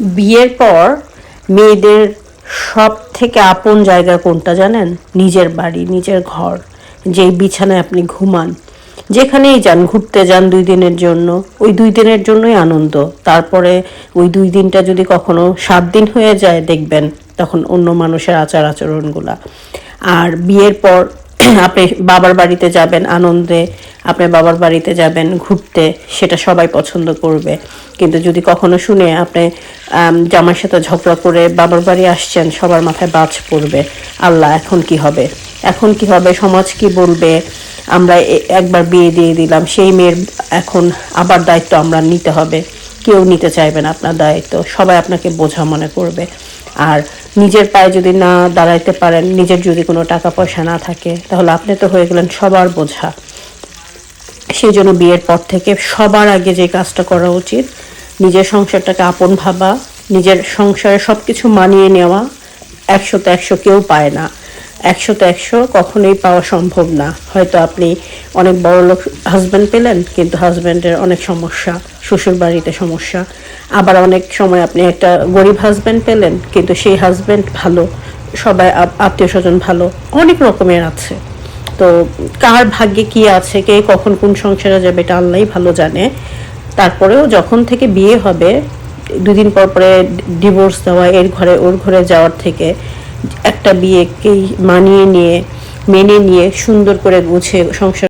বিয়ের পর মেয়েদের সব থেকে আপন জায়গা কোনটা জানেন? নিজের বাড়ি, নিজের ঘর, যেই বিছানায় আপনি ঘুমান। যেখানেই যান, ঘুরতে যান দুই দিনের জন্য। ওই দুই দিনের জন্যই আনন্দ। তারপরে ওই দুই দিনটা যদি কখনো সাত দিন হয়ে যায়, দেখবেন তখন অন্য মানুষের আচার আচরণগুলা আর বিয়ের পর আপনি বাবার বাড়িতে যাবেন, আনন্দে আপনি বাবার বাড়িতে যাবেন, ঘুরতে, সেটা সবাই পছন্দ করবে। কিন্তু যদি কখনো শুনে আপনি জামাইয়ের সাথে ঝগড়া করে বাবার বাড়ি আসছেন, সবার মাথায় বাজ পড়বে, আল্লাহ, এখন কি হবে? এখন কি হবে? সমাজ কি বলবে? আমরা একবার বিয়ে দিয়ে দিলাম, সেই মেয়ের এখন আবার দায়িত্ব আমরা নিতে হবে। কেউ নিতে চাইবে না আপনার দায়িত্ব, সবাই আপনাকে বোঝা মনে করবে। আর নিজের পায়ে যদি না দাঁড়াইতে পারেন, নিজের যদি কোনো টাকা পয়সা না থাকে, তাহলে আপনি তো হয়ে গেলেন সবার বোঝা। সেই জন্য বিয়ের পর থেকে সবার আগে যে কাজটা করা উচিত, নিজের সংসারটাকে আপন ভাবা, নিজের সংসারে সব কিছু মানিয়ে নেওয়া, একশোতে একশো কেউ পায় না। একশোতে একশো কখনোই পাওয়া সম্ভব না। হয়তো আপনি অনেক বড় লোক হাজব্যান্ড পেলেন, কিন্তু হাজব্যান্ডের অনেক সমস্যা, শ্বশুর বাড়িতে সমস্যা। আবার অনেক সময় আপনি একটা গরিব হাজব্যান্ড পেলেন, কিন্তু সেই হাজব্যান্ড ভালো, সবাই আত্মীয় স্বজন ভালো, অনেক রকমের আছে। তো কার ভাগ্যে কি আছে, কে কখন কোন সংসারে যাবে এটা আল্লাহই ভালো জানে। তারপরেও যখন থেকে বিয়ে হবে, দুদিন পর পরে ডিভোর্স দেওয়া, এর ঘরে ওর ঘরে যাওয়ার থেকে একটা বিয়েকেই মানিয়ে নিয়ে মেনে নিয়ে সুন্দর করে গুছে সংসার